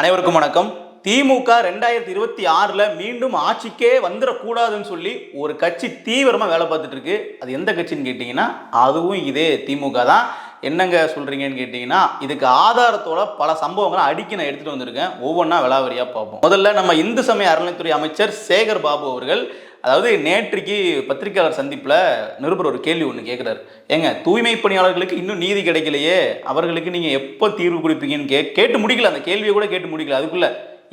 அனைவருக்கும் வணக்கம். திமுக ரெண்டாயிரத்தி இருபத்தி ஆறில் மீண்டும் ஆட்சிக்கே வந்துடக்கூடாதுன்னு சொல்லி ஒரு கட்சி தீவிரமாக வேலை பார்த்துட்டு இருக்கு அது எந்த கட்சின்னு கேட்டிங்கன்னா அதுவும் இதே திமுக தான். என்னங்க சொல்கிறீங்கன்னு கேட்டிங்கன்னா இதுக்கு ஆதாரத்தோட பல சம்பவங்களை அடிக்க நான் எடுத்துகிட்டு வந்திருக்கேன். ஒவ்வொன்றா விளாவரியாக பார்ப்போம். முதல்ல நம்ம இந்து சமய அறநிலைத்துறை அமைச்சர் சேகர் பாபு அவர்கள் அதாவது நேற்றைக்கு பத்திரிகையாளர் சந்திப்பில் நிருபர் ஒரு கேள்வி ஒன்று கேட்குறாரு ஏங்க தூய்மை பணியாளர்களுக்கு இன்னும் நீதி கிடைக்கலையே? அவர்களுக்கு நீங்கள் எப்போ தீர்வு கொடுப்பீங்கன்னு கே கேட்டு முடிக்கல. அந்த கேள்வியை கூட கேட்டு முடிக்கல. அதுக்குள்ள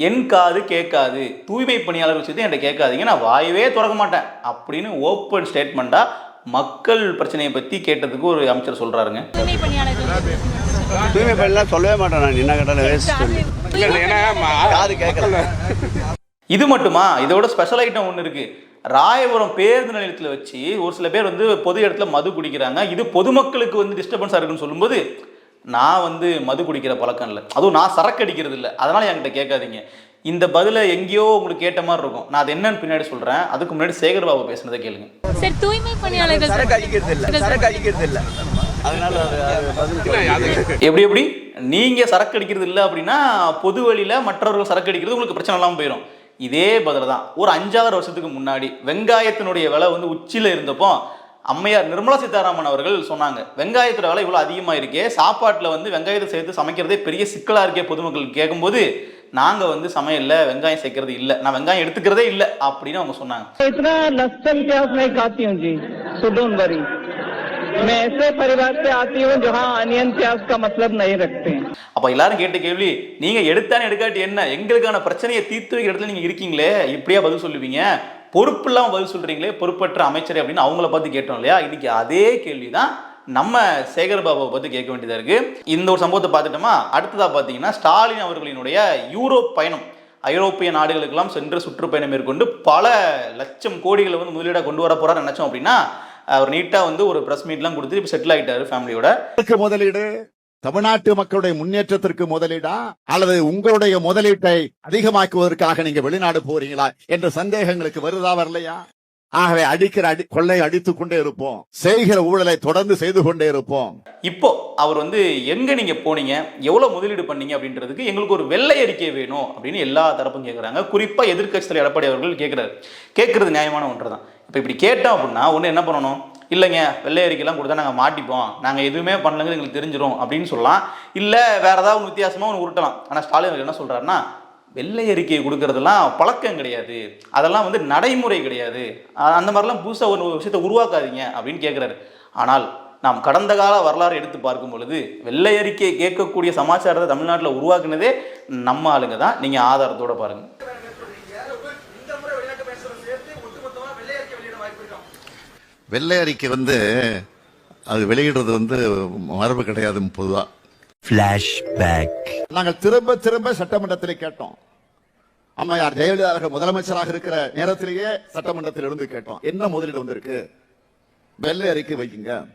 என் காது கேட்காது. தூய்மை பணியாளர்கள் விஷயத்தை என்கிட்ட கேட்காதீங்க. நான் வாயவே திறக்க மாட்டேன். அப்படின்னு ஓப்பன் ஸ்டேட்மெண்ட்டாக மக்கள் பிரச்சனையை பற்றி கேட்டதுக்கு ஒரு அமைச்சர் சொல்கிறாருங்க தூய்மை பணியாளர்கள் தூய்மை பணிலாம் சொல்லவே மாட்டேன் நான் என்ன கேட்டாலும் வேஸ்ட் சொல்லி. காது கேட்கல இது மட்டுமா? இதோட ஸ்பெஷல் ஐட்டம் ஒன்று இருக்கு. ராயபுரம் பேருந்து நிலையத்தில் வச்சு ஒரு சில பேர் வந்து பொது இடத்துல மது குடிக்கிறாங்க. இது பொதுமக்களுக்கு வந்து டிஸ்டர்பன்ஸாக இருக்குன்னு சொல்லும்போது நான் வந்து மது குடிக்கிற பழக்கம் இல்லை. அதுவும் நான் சரக்கு அடிக்கிறது இல்லை. அதனால என்கிட்ட கேட்காதீங்க. இந்த பதிலை எங்கேயோ உங்களுக்கு கேட்ட மாதிரி இருக்கும். நான் அது என்னன்னு பின்னாடி சொல்கிறேன் அதுக்கு முன்னாடி சேகர் பாபு பேசுனதை கேளுங்க. சரி தூய்மை பணியாளர்கள் சரக்கு அடிக்கிறது இல்ல. சரக்கு அடிக்கிறது இல்ல. அதனால எப்படி எப்படி? நீங்கள் சரக்கு அடிக்கிறது இல்லை அப்படின்னா பொது வழியில் மற்றவர்கள் சரக்கு அடிக்கிறது உங்களுக்கு பிரச்சனை இல்லாமல் போயிடும் இதே பதில் தான் ஒரு அஞ்சாறு வருஷத்துக்கு முன்னாடி வெங்காயத்தினுடைய விலை வந்து உச்சியில் இருந்தப்போ அம்மையார் நிர்மலா சீதாராமன் அவர்கள் சொன்னாங்க வெங்காயத்தோட விலை இவ்வளோ அதிகமாக இருக்கே சாப்பாட்டில் வந்து வெங்காயத்தை சேர்த்து சமைக்கிறதே பெரிய சிக்கலாக இருக்கே பொதுமக்கள் கேட்கும்போது நாங்கள் வந்து சமையலில் வெங்காயம் சேர்க்கறது இல்லை நான் வெங்காயம் எடுத்துக்கிறதே இல்லை அப்படின்னு அவங்க சொன்னாங்க. मैं ऐसे परिवार से आती हूँ जहाँ अनियन प्याज का मतलब नहीं रखते हैं அப்போ எல்லாரும் கேட்ட கேள்வி நீங்கள் எடுத்தானே எடுக்காட்டி என்ன எங்களுக்கான பிரச்சனையை தீர்த்து வைக்கிற இடத்துல நீங்கள் இருக்கீங்களே இப்படியா பதில் சொல்லுவீங்க பொறுப்பு இல்லாமல் பதில் சொல்கிறீங்களே பொறுப்பற்ற அமைச்சர் அப்படின்னு அவங்கள பார்த்து கேட்டோம் இல்லையா இன்னைக்கு அதே கேள்வி தான் நம்ம சேகர் பாபாவை பற்றி கேட்க வேண்டியதாக இருக்குது இந்த ஒரு சம்பவத்தை பார்த்துட்டோமா அடுத்ததாக பார்த்தீங்கன்னா ஸ்டாலின் அவர்களினுடைய யூரோப் பயணம் ஐரோப்பிய நாடுகளுக்கெல்லாம் சென்று சுற்றுப்பயணம் மேற்கொண்டு பல லட்சம் கோடிகளை வந்து முதலீடாக கொண்டு வர போறாரு நினைச்சோம் அப்படின்னா அவர் நீட்டாக வந்து ஒரு ப்ரெஸ் மீட்லாம் கொடுத்து இப்போ செட்டில் ஆகிட்டாரு ஃபேமிலியோட முதலீடு தமிழ்நாட்டு மக்களுடைய முன்னேற்றத்திற்கு முதலீடா? அல்லது உங்களுடைய முதலீட்டை அதிகமாக்குவதற்காக நீங்க வெளிநாடு போறீங்களா? என்ற சந்தேகங்களுக்கு வருதா வரலையா? ஆகவே அடிக்கிற அடி கொள்ளை அடித்துக் கொண்டே இருப்போம். செய்கிற ஊழலை தொடர்ந்து செய்து கொண்டே இருப்போம். இப்போ அவர் வந்து எங்க நீங்க போனீங்க? எவ்வளவு முதலீடு பண்ணீங்க? அப்படின்றதுக்கு எங்களுக்கு ஒரு வெள்ளை அறிக்கை வேணும் அப்படின்னு எல்லா தரப்பும் கேட்குறாங்க குறிப்பா எதிர்க்கட்சி தலைவர் எடப்பாடி அவர்கள் கேட்கிறாரு கேட்கறது நியாயமான ஒன்று தான் இப்போ இப்படி கேட்டோம் அப்படின்னா ஒன்று என்ன பண்ணணும்? இல்லைங்க வெள்ளை அறிக்கைலாம் கொடுத்தா நாங்கள் மாட்டிப்போம். நாங்கள் எதுவுமே பண்ணலங்கிறது எங்களுக்கு தெரிஞ்சிடும் அப்படின்னு சொல்லலாம். இல்லை வேறு ஏதாவது ஒன்று வித்தியாசமாக ஒன்று உருட்டலாம். ஆனால் ஸ்டாலின் என்ன சொல்கிறாருன்னா வெள்ளை அறிக்கை கொடுக்கறதெல்லாம் பழக்கம் கிடையாது. அதெல்லாம் வந்து நடைமுறை கிடையாது. அந்த மாதிரிலாம் புதுசாக ஒரு விஷயத்தை உருவாக்காதீங்க அப்படின்னு கேட்குறாரு ஆனால் நாம் கடந்த கால வரலாறு எடுத்து பார்க்கும் பொழுது வெள்ளை அறிக்கையை கேட்கக்கூடிய சமாச்சாரத்தை தமிழ்நாட்டில் உருவாக்குனதே நம்ம ஆளுங்க தான். நீங்கள் ஆதாரத்தோட பாருங்கள் வெள்ளை அறிக்கை வந்து அது வெளியிடுறது வந்து மரபு கிடையாது பொதுவா. நாங்கள் திரும்ப திரும்ப சட்டமன்றத்தில் கேட்டோம். அம்மையார் ஜெயலலிதா அவர்கள் முதலமைச்சராக இருக்கிற நேரத்திலேயே சட்டமன்றத்தில் இருந்து கேட்டோம். என்ன முதலீடு வந்திருக்கு? வெள்ளை அறிக்கை வைக்குங்க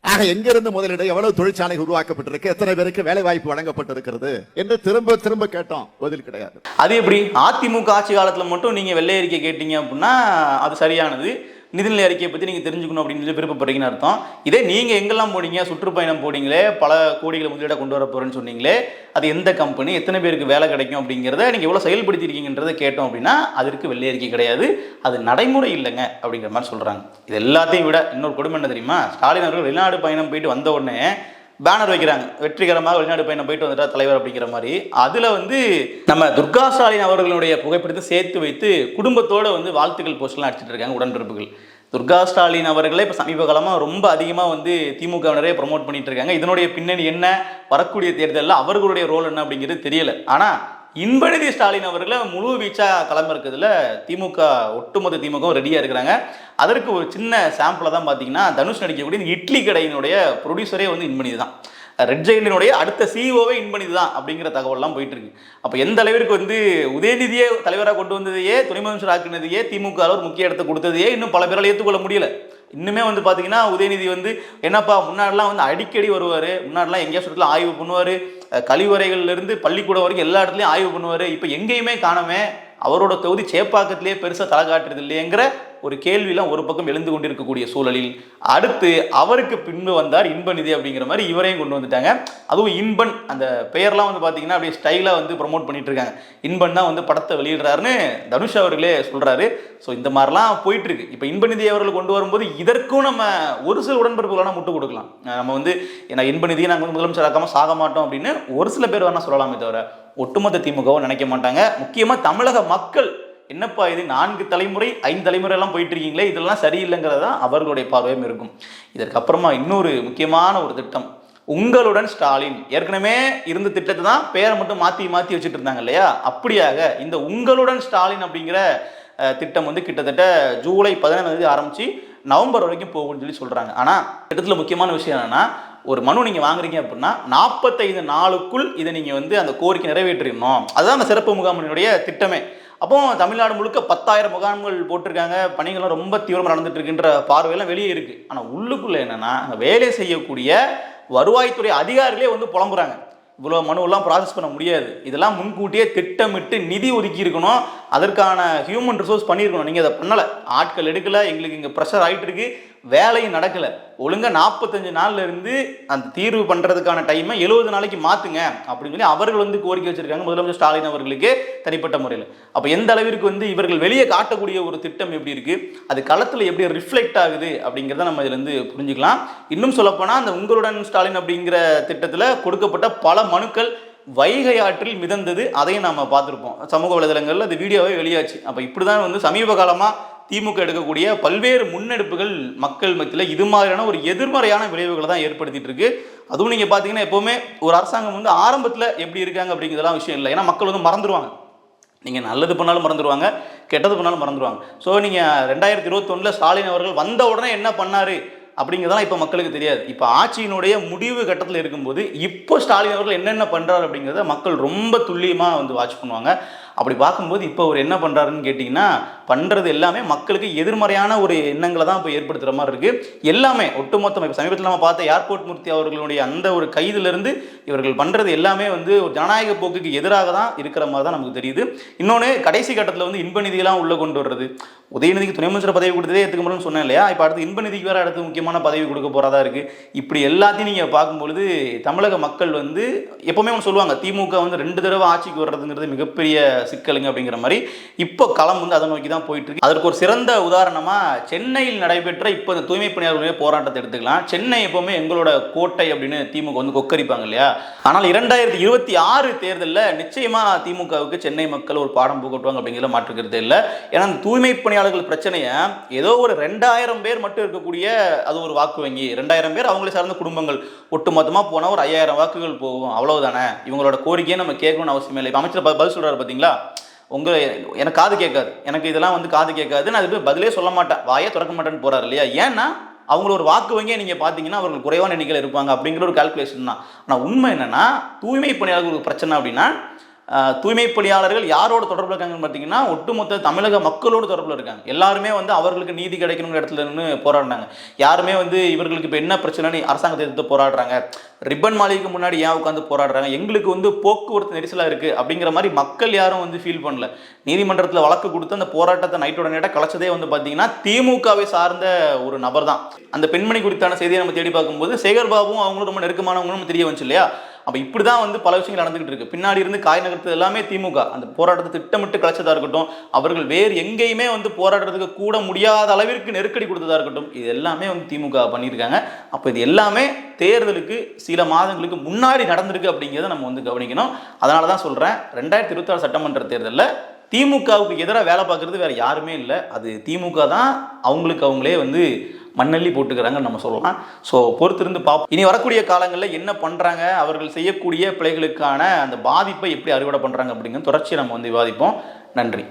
ஆக எங்கிருந்து முதலீடு? எவ்வளவு தொழிற்சாலை உருவாக்கப்பட்டிருக்கு? எத்தனை பேருக்கு வேலை வாய்ப்பு வழங்கப்பட்டிருக்கிறது? என்று திரும்ப திரும்ப கேட்டோம். பதில் கிடையாது. அது எப்படி? அதிமுக ஆட்சி காலத்தில் மட்டும் நீங்கள் வெள்ளை அறிக்கை கேட்டீங்க அப்படின்னா அது சரியானது. நிதிநிலை அறிக்கையை பற்றி நீங்கள் தெரிஞ்சுக்கணும் அப்படின்னு சொல்லி விருப்பப்படுறீங்கன்னு அர்த்தம். இதே நீங்கள் எங்கெல்லாம் போனீங்க? சுற்றுப்பயணம் போனீங்களே பல கோடிகளை முதலீடாக கொண்டு வர போகிறேன்னு சொன்னீங்களே அது எந்த கம்பெனி எத்தனை பேருக்கு வேலை கிடைக்கும் அப்படிங்கிறத நீங்கள் எவ்வளோ செயல்படுத்தியிருக்கீங்கன்றதை கேட்டோம் அப்படின்னா அதற்கு வெள்ளை அறிக்கை கிடையாது. அது நடைமுறை இல்லைங்க அப்படிங்கிற மாதிரி சொல்கிறாங்க இது எல்லாத்தையும் விட இன்னொரு கொடுமை என்ன தெரியுமா? ஸ்டாலின் அவர்கள் வெளிநாடு பயணம் போயிட்டு வந்த உடனே பேனர் வைக்கிறாங்க. வெற்றிகரமாக வெளிநாடு பயணம் போயிட்டு வந்துட்டா தலைவர் அப்படிங்கிற மாதிரி. அதில் வந்து நம்ம துர்கா ஸ்டாலின் அவர்களுடைய புகைப்படத்தை சேர்த்து வைத்து குடும்பத்தோடு வந்து வாழ்த்துக்கள் போஸ்ட்லாம் அடிச்சிட்டு இருக்காங்க உடன்பிறப்புகள். துர்கா ஸ்டாலின் அவர்களே இப்போ சமீப காலமாக ரொம்ப அதிகமாக வந்து திமுகவினரே ப்ரொமோட் பண்ணிட்டு இருக்காங்க. இதனுடைய பின்னணி என்ன? வரக்கூடிய தேர்தலில் அவர்களுடைய ரோல் என்ன அப்படிங்கிறது தெரியல. ஆனால் இன்பநிதி ஸ்டாலின் அவர்களை முழு வீச்சாக களமிறக்கிறதுல திமுக ஒட்டுமொத்த திமுக ரெடியாக இருக்கிறாங்க. அதற்கு ஒரு சின்ன சாம்பிளை தான் பார்த்தீங்கன்னா தனுஷ் நடிக்கக்கூடிய இட்லி கடையினுடைய ப்ரொடியூசரே வந்து இன்பநிதி தான். ரெட் ஜெயிலினுடைய அடுத்த சிஇஓவே இன்பநிதி தான் அப்படிங்கிற தகவல்லாம் போயிட்டு இருக்கு. அப்போ எந்த அளவிற்கு வந்து உதயநிதியே தலைவராக கொண்டு வந்ததையே துணை முதலமைச்சர் ஆக்கினதையே திமுக ஒரு முக்கிய இடத்தை கொடுத்ததையே இன்னும் பல பேரால் ஏற்றுக்கொள்ள முடியல. இன்னுமே வந்து பார்த்தீங்கன்னா உதயநிதி வந்து என்னப்பா முன்னாடிலாம் வந்து அடிக்கடி வருவார். முன்னாடிலாம் எங்கேயா இடத்துல ஆய்வு பண்ணுவார். கழிவறைகள்லேருந்து பள்ளிக்கூடம் வரைக்கும் எல்லா இடத்துலையும் ஆய்வு பண்ணுவார். இப்போ எங்கேயுமே காணாம அவரோட தொகுதி சேப்பாக்கத்திலேயே பெருசாக தலை காட்டுறது இல்லையேங்கிற ஒரு கேள்வியெல்லாம் ஒரு பக்கம் எழுந்து கொண்டிருக்கக்கூடிய சூழலில் அடுத்து அவருக்கு பின்பு வந்தார் இன்பநிதி அப்படிங்கிற மாதிரி இவரையும் கொண்டு வந்துட்டாங்க. அதுவும் இன்பன் அந்த பெயர்லாம் வந்து பார்த்தீங்கன்னா அப்படியே ஸ்டைலாக வந்து ப்ரொமோட் பண்ணிட்டு இருக்காங்க. இன்பன் தான் வந்து படத்தை வெளியிடுறாருன்னு தனுஷ் அவர்களே சொல்கிறாரு ஸோ இந்த மாதிரிலாம் போயிட்டு இருக்கு. இப்போ இன்பநிதி அவர்கள் கொண்டு வரும்போது இதற்கும் நம்ம ஒரு சில உடன்பிறப்புகளான முட்டு கொடுக்கலாம். நம்ம வந்து ஏன்னா இன்பநிதியை நாங்கள் வந்து முதலமைச்சராக்காமல் சாக மாட்டோம் அப்படின்னு ஒரு சில பேர் வேணால் சொல்லலாமே தவிர ஒட்டுமொத்த திமுகவும் நினைக்க மாட்டாங்க. முக்கியமாக தமிழக மக்கள் என்னப்பா இது நான்கு தலைமுறை ஐந்து தலைமுறையெல்லாம் போயிட்டு இருக்கீங்களே இதெல்லாம் சரியில்லைங்கிறது தான் அவர்களுடைய பார்வையும் இருக்கும். இதற்கப்புறமா இன்னொரு முக்கியமான ஒரு திட்டம். உங்களுடன் ஸ்டாலின். ஏற்கனவே இருந்த திட்டத்தை தான் பேரை மட்டும் மாற்றி மாற்றி வச்சுட்டு இருந்தாங்க இல்லையா? அப்படியாக இந்த உங்களுடன் ஸ்டாலின் அப்படிங்கிற திட்டம் வந்து கிட்டத்தட்ட ஜூலை பதினாறாம் தேதி ஆரம்பிச்சு நவம்பர் வரைக்கும் போகும்னு சொல்லி சொல்றாங்க. ஆனா திட்டத்தில் முக்கியமான விஷயம் என்னன்னா ஒரு மனு நீங்க வாங்குறீங்க அப்படின்னா நாற்பத்தைந்து நாளுக்குள் இதை நீங்க வந்து அந்த கோரிக்கை நிறைவேற்றிடணும். அதுதான் அந்த சிறப்பு முகாமினுடைய திட்டமே. அப்போ தமிழ்நாடு முழுக்க பத்தாயிரம் முகாம்கள் போட்டிருக்காங்க. பணிகள்லாம் ரொம்ப தீவிரமாக நடந்துட்டு இருக்குன்ற பார்வையெல்லாம் வெளியே இருக்கு. ஆனால் உள்ளுக்குள்ள என்னன்னா அங்க வேலை செய்யக்கூடிய வருவாய்த்துறை அதிகாரிகளே வந்து புலம்புறாங்க. இவ்வளோ மனுவெல்லாம் ப்ராசஸ் பண்ண முடியாது. இதெல்லாம் முன்கூட்டியே திட்டமிட்டு நிதி ஒதுக்கி இருக்கணும். அதற்கான ஹியூமன் ரிசோர்ஸ் பண்ணியிருக்கணும். நீங்கள் அதை பண்ணலை. ஆட்கள் எடுக்கலை. எங்களுக்கு இங்கே ப்ரெஷர் ஆகிட்டு இருக்கு வேலையும் நடக்கலை. ஒழுங்கா நாற்பத்தஞ்சு நாள்ல இருந்து அந்த தீர்வு பண்ணுறதுக்கான டைமை எழுபது நாளைக்கு மாற்றுங்க அப்படின்னு சொல்லி அவர்கள் வந்து கோரிக்கை வச்சுருக்காங்க. முதலமைச்சர் ஸ்டாலின் அவர்களுக்கு தனிப்பட்ட முறையில். அப்போ எந்த அளவிற்கு வந்து இவர்கள் வெளியே காட்டக்கூடிய ஒரு திட்டம் எப்படி இருக்குது அது களத்தில் எப்படி ரிஃப்ளெக்ட் ஆகுது அப்படிங்கிறத நம்ம இதிலேருந்து புரிஞ்சுக்கலாம். இன்னும் சொல்லப்போனால் அந்த உங்களுடன் ஸ்டாலின் அப்படிங்கிற திட்டத்தில் கொடுக்கப்பட்ட பல மனுக்கள் வைகை ஆற்றில் மிதந்தது அதையும் நம்ம பார்த்துருப்போம். சமூக வலைதளங்களில் அது வீடியோவே வெளியாச்சு. அப்போ இப்படி தான் வந்து சமீப காலமாக திமுக எடுக்கக்கூடிய பல்வேறு முன்னெடுப்புகள் மக்கள் மத்தியில் இது மாதிரியான ஒரு எதிர்மறையான விளைவுகளை தான் ஏற்படுத்திட்டு இருக்கு. அதுவும் நீங்கள் பார்த்தீங்கன்னா எப்போவுமே ஒரு அரசாங்கம் வந்து ஆரம்பத்தில் எப்படி இருக்காங்க அப்படிங்கிறதெல்லாம் விஷயம் இல்லை. ஏன்னா மக்கள் வந்து மறந்துடுவாங்க நீங்கள் நல்லது பண்ணாலும் மறந்துடுவாங்க கெட்டது பண்ணாலும் மறந்துடுவாங்க ஸோ நீங்கள் ரெண்டாயிரத்தி இருபத்தொன்னில் ஸ்டாலின் அவர்கள் வந்த உடனே என்ன பண்ணார் அப்படிங்கிறதெல்லாம் இப்போ மக்களுக்கு தெரியாது. இப்போ ஆட்சியினுடைய முடிவு கட்டத்தில் இருக்கும்போது இப்போ ஸ்டாலின் அவர்கள் என்னென்ன பண்ணுறாரு அப்படிங்கிறத மக்கள் ரொம்ப துல்லியமாக வந்து வாட்ச் பண்ணுவாங்க. அப்படி பார்க்கும்போது இப்போ அவர் என்ன பண்ணுறாருன்னு கேட்டிங்கன்னா பண்ணுறது எல்லாமே மக்களுக்கு எதிர்மறையான ஒரு எண்ணங்களை தான் இப்போ ஏற்படுத்துகிற மாதிரி இருக்குது எல்லாமே ஒட்டுமொத்தம் இப்போ சமீபத்தில் நம்ம பார்த்த ஏர்போர்ட் மூர்த்தி அவர்களுடைய அந்த ஒரு கைதிலிருந்து இவர்கள் பண்ணுறது எல்லாமே வந்து ஒரு ஜனநாயக போக்குக்கு எதிராக தான் இருக்கிற மாதிரி தான் நமக்கு தெரியுது. இன்னொன்று கடைசி கட்டத்தில் வந்து இன்ப நிதியெல்லாம் உள்ளே கொண்டு வர்றது. உதயநிதிக்கு துணை முதலமைச்சர் பதவி கொடுத்ததே எடுத்துக்க முடியும்னு சொன்னேன் இல்லையா? இப்போ அடுத்து இன்ப நிதிக்கு வேறு அடுத்து முக்கியமான பதவி கொடுக்க போகிறதா இருக்குது இப்படி எல்லாத்தையும் நீங்கள் பார்க்கும்பொழுது தமிழக மக்கள் வந்து எப்போவுமே ஒன்று சொல்லுவாங்க திமுக வந்து ரெண்டு தடவை ஆட்சிக்கு வர்றதுங்கிறது மிகப்பெரிய சிக்கலுங்க அப்படிங்கிற மாதிரி இப்போ களம் வந்து அதை நோக்கி தான் போயிட்டு இருக்கு. அதற்கு ஒரு சிறந்த உதாரணமாக சென்னையில் நடைபெற்ற இப்போ இந்த தூய்மை பணியாளர்களுடைய போராட்டத்தை எடுத்துக்கலாம். சென்னை எப்போவுமே எங்களோட கோட்டை அப்படின்னு திமுக வந்து கொக்கரிப்பாங்க இல்லையா? ஆனால் இரண்டாயிரத்தி இருபத்தி ஆறு தேர்தலில் நிச்சயமாக திமுகவுக்கு சென்னை மக்கள் ஒரு பாடம் புகட்டுவாங்க அப்படிங்கிறத மாற்றுக்கிறது இல்லை. ஏன்னா அந்த தூய்மை பணியாளர்கள் பிரச்சனையை ஏதோ ஒரு ரெண்டாயிரம் பேர் மட்டும் இருக்கக்கூடிய அது ஒரு வாக்கு வங்கி. ரெண்டாயிரம் பேர் அவங்களை சார்ந்த குடும்பங்கள். ஒட்டுமொத்தமாக போனால் ஒரு ஐயாயிரம் வாக்குகள் போகும். அவ்வளவுதானே? இவங்களோட கோரிக்கையை நம்ம கேட்கணும்னு அவசியம் இல்லை. இப்போ அமைச்சர் பதில் சொல்கிறார் பார்த்தீங்களா உங்க எனக்கு காது கேட்காது. எனக்கு இதெல்லாம் வந்து காது கேட்காது. நான் அதுக்கு பதிலே சொல்ல மாட்டேன். வாயே திறக்க மாட்டேன்னு போறாரு இல்லையா? ஏன்னா அவங்கள ஒரு வாக்கு வங்கியை நீங்கள் பார்த்தீங்கன்னா அவர்கள் குறைவான எண்ணிக்கையில் இருப்பாங்க அப்படிங்கிற ஒரு கால்குலேஷன் தான். ஆனால் உண்மை என்னன்னா தூய்மை பணியாளர்களுக்கு பிரச்சனை அப்படின்னா தூய்மை பணியாளர்கள் யாரோட தொடர்பில் இருக்காங்கன்னு பார்த்தீங்கன்னா ஒட்டுமொத்த தமிழக மக்களோட தொடர்பில் இருக்காங்க. எல்லாருமே வந்து அவர்களுக்கு நீதி கிடைக்கணுங்கிற இடத்துல நின்று போராடினாங்க. யாருமே வந்து இவர்களுக்கு இப்போ என்ன பிரச்சனைன்னு அரசாங்கத்தை எதிர்த்து போராடுறாங்க. ரிப்பன் மாளிகைக்கு முன்னாடி ஏன் உட்காந்து போராடுறாங்க? எங்களுக்கு வந்து போக்குவரத்து நெரிசலாக இருக்குது அப்படிங்கிற மாதிரி மக்கள் யாரும் வந்து ஃபீல் பண்ணல. நீதிமன்றத்தில் வழக்கு கொடுத்து அந்த போராட்டத்தை நைட்டோட நேரம் கலைச்சதே வந்து பார்த்தீங்கன்னா திமுகவை சார்ந்த ஒரு நபர் தான் அந்த பெண்மணி குறித்தான செய்தியை நம்ம தேடி பார்க்கும்போது சேகர் பாபுவும் அவங்களும் ரொம்ப நெருக்கமானவங்களும் தெரிய வந்துச்சு இல்லையா? அப்போ இப்படி தான் வந்து பல விஷயங்கள் நடந்துகிட்டு இருக்கு. பின்னாடி இருந்து காய் நகர்த்தது எல்லாமே திமுக. அந்த போராட்டத்தை திட்டமிட்டு கலைச்சதா இருக்கட்டும் அவர்கள் வேறு எங்கேயுமே வந்து போராடுறதுக்கு கூட முடியாத அளவிற்கு நெருக்கடி கொடுத்ததா இருக்கட்டும் இது எல்லாமே வந்து திமுக பண்ணியிருக்காங்க. அப்போ இது எல்லாமே தேர்தலுக்கு சில மாதங்களுக்கு முன்னாடி நடந்திருக்கு அப்படிங்கிறத நம்ம வந்து கவனிக்கணும். அதனால தான் சொல்கிறேன் ரெண்டாயிரத்தி இருபத்தாறு சட்டமன்ற தேர்தலில் திமுகவுக்கு எதிராக வேலை பார்க்குறது வேறு யாருமே இல்லை. அது திமுக தான் அவங்களுக்கு அவங்களே வந்து மண்ணள்ளி போட்டுக்கிறாங்கன்னு நம்ம சொல்லலாம். ஸோ பொறுத்திருந்து பார்ப்போம். இனி வரக்கூடிய காலங்களில் என்ன பண்ணுறாங்க அவர்கள் செய்யக்கூடிய பிள்ளைகளுக்கான அந்த பாதிப்பை எப்படி அறுவடை பண்ணுறாங்க அப்படிங்கிற தொடர்ச்சியை நம்ம வந்து விவாதிப்போம். நன்றி.